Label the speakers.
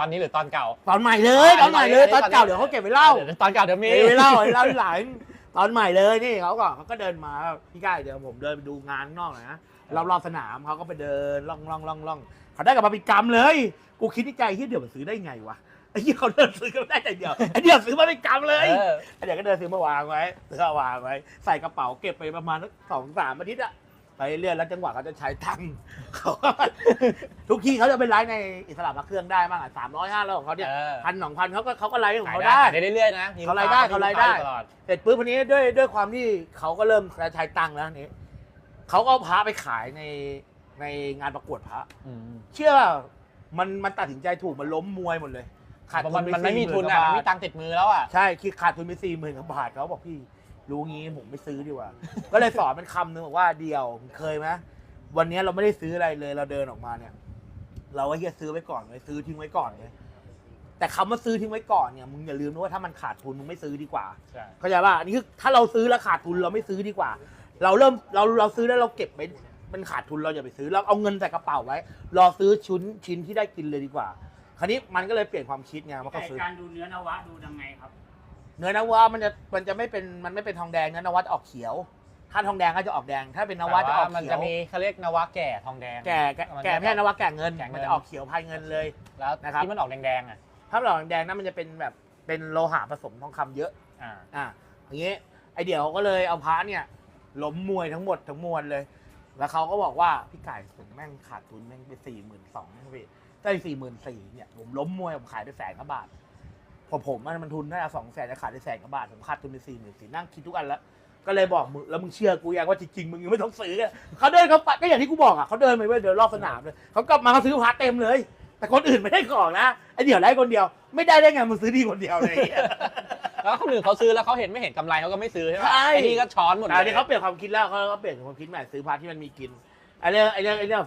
Speaker 1: ตอนนี้หรือตอนเก่า
Speaker 2: ตอนใหม่เลยตอนใหม่เลยตอนเก่าเดี๋ยวเขาเก็บไว้เล่า
Speaker 1: ดี๋ยวตอนเก่าเดี๋ยวมี
Speaker 2: เก็บไว้เล่าไว้เล่าที่หลังตอนใหม่เลยนี่เขาก็เขาก็เดินมาพี่ก้ายเดี๋ยวผมเดินไปดูงานข้างนอกหน่อยนะรอบๆสนามเขาก็ไปเดินล่องล่องล่องล่องเขาได้กลับมาเป็นกำเลย กูคิดในใจเฮ้ยเดี๋ยวมันซื้อได้ไงวะไอ้ที่เขาเดินซื้อกันได้แต่เดียวไอ้เดียวซื้อมาเป็นกำเลย
Speaker 1: เออ
Speaker 2: เดี๋ยวก็เดินซื้อมาวางไว้ซื้อมาวางไว้ ใส่กระเป๋าเก็บไปประมาณสักสองสามอาทิตย์อะ ไปเรื่อยแล้วจังหวะเขาจะใช้ตังค์เขาก็ทุกที่เขาจะเป็นไลฟ์ในอิสระพระเครื่องได้บ้างอะสามร้อยห้าร้อยของเขาเนี่ย
Speaker 1: เออ
Speaker 2: พันสองพันเขาก็เขาก็ไลฟ์ของ
Speaker 1: ขาย
Speaker 2: เขา
Speaker 1: ได้
Speaker 2: ได้
Speaker 1: ขายได้เรื่อยๆนะมี
Speaker 2: เขารายได้
Speaker 1: ลูกค้
Speaker 2: เขารายได้
Speaker 1: ตลอด
Speaker 2: เสร็จปุ๊บวันนี้ด้วยด้วยความที่เขาก็เริ่มใช้ตังค์แล้วนี้เขาก็เอาพระไปขายในในงานประกวดพระ
Speaker 1: อืม
Speaker 2: เชื่อว่ามันมันตัดสินใจถูกมันล้มมวยหมดเลย ขาด
Speaker 1: เพราะ
Speaker 2: ทุ
Speaker 1: มัน
Speaker 2: นป
Speaker 1: มันไม่มี
Speaker 2: 40,000
Speaker 1: ทุน
Speaker 2: ก
Speaker 1: อะ
Speaker 2: ว่า
Speaker 1: มัน
Speaker 2: บาท
Speaker 1: มีตังค์ติดมือแล้วอะ
Speaker 2: ใช่คือขาดทุนไปสี่หมื่นกว่าบาทเขาบอกพี่ รู้งี้ผมไม่ซื้อดีกว่า ก็เลยสอนเป็นคำนึงบอกว่าเดียวเคยไหมวันนี้เราไม่ได้ซื้ออะไรเลยเราเดินออกมาเนี่ย เราก็เฮียซื้อไว้ก่อนเลยซื้อทิ้งไว้ก่อนเลยแต่คำว่าซื้อทิ้งไว้ก่อนเนี่ยมึงอย่าลืมนะว่าถ้ามันขาดทุนมึงไม่ซื้อดีกว่า
Speaker 1: ใช่
Speaker 2: เข้าใจป่ะอันนี้คือถ้าเราซื้อแล้วขาดทุนเราไม่ซื้อดีกว่า เราเริ่มเราเราซื้อแล้วเราเก็บไว้มันขาดทุนเราอย่าไปซื้อเราเอาเงินใส่กระเป๋าไว้ รอซื้อชิ้นชิ้นที่ได้กินเลยดีกว่า คราวนี้มันก็เลยเปลี่ยนความคิดไงว่า
Speaker 3: แต่
Speaker 2: เขาซื้อ
Speaker 3: การดูเนื้อนวะดูยังไงครับ
Speaker 2: เนื้อนวะมันจะมันจะไม่เป็นมันไม่เป็นทองแดงเนื้อนวะจะออกเขียว ถ้าทองแดงก็จะออกแดง ถ้าเป็นนวะจะออก
Speaker 1: มัน
Speaker 2: เขีย
Speaker 1: จะ
Speaker 2: ว
Speaker 1: มีเขาเรียกนวะแก่ทองแดง
Speaker 2: แก่แก่
Speaker 1: มันจะ
Speaker 2: แก่ไม่ใช่นวะแก่เงิน
Speaker 1: แก่เงิน
Speaker 2: มันจะออกเขียวพายเงินเลย
Speaker 1: แล้ว
Speaker 2: นะครับ
Speaker 1: ที่มันออกแดงๆอะ
Speaker 2: ถ้าหลอดแดงนั้นมันจะเป็นแบบเป็นโลหะผสมทองคำเยอะ
Speaker 1: อ่า
Speaker 2: อะอย่างงี้ไอเดี๋ยวก็เลยเอาพระเนี่ยล้มมวยทั้งหมดทั้งมวลเลย แล้วเขาก็บอกว่าพี่ไก่ผมแม่งขาดทุนแม่งไปสี่หมื่นสองพี่ได้สี่หมื่นสี่เนี่ยผมล้มมวยผมขายไปแสนกว่าบาท พอผมมันมันทุนได้สองแสนจะขายได้แสนกว่าบาทผมขาดทุนไปสี่หมื่นสี่นั่งคิดทุกอันแล้ว ก็เลยบอกมึงแล้วมึงเชื่อกูยังว่าจริงๆมึงยังไม่ต้องซื้ออะเขาเดินเขาไปก็อย่างที่กูบอกอะเขาเดินไปเว้ยเดินรอบสนามเลยเขากลับมาเขาซื้อพระเต็มเลย แต่คนอื่นไม่ได้ของนะไอเดี๋ยวได้คนเดียว ไม่ได้ได้ไงมึงซื้อดีคนเดียวเลย
Speaker 1: แล้วคนอื่นเขาซื้อแล้วเขาเห็นไม่เห็นกำไรเขาก็ไม่ซื้อใช่ไหม
Speaker 2: ใช่
Speaker 1: ไอ้นี่ก็ช้อนหมดเล
Speaker 2: อัน
Speaker 1: ย
Speaker 2: นี้เขาเปลี่ยนความคิดแล้วเขาเขาเปลี่ยนความคิดใหม่ซื้อพาร์ทที่มันมีกินไอ้เรื่องไอ้เรื่องไอ้เรื่อง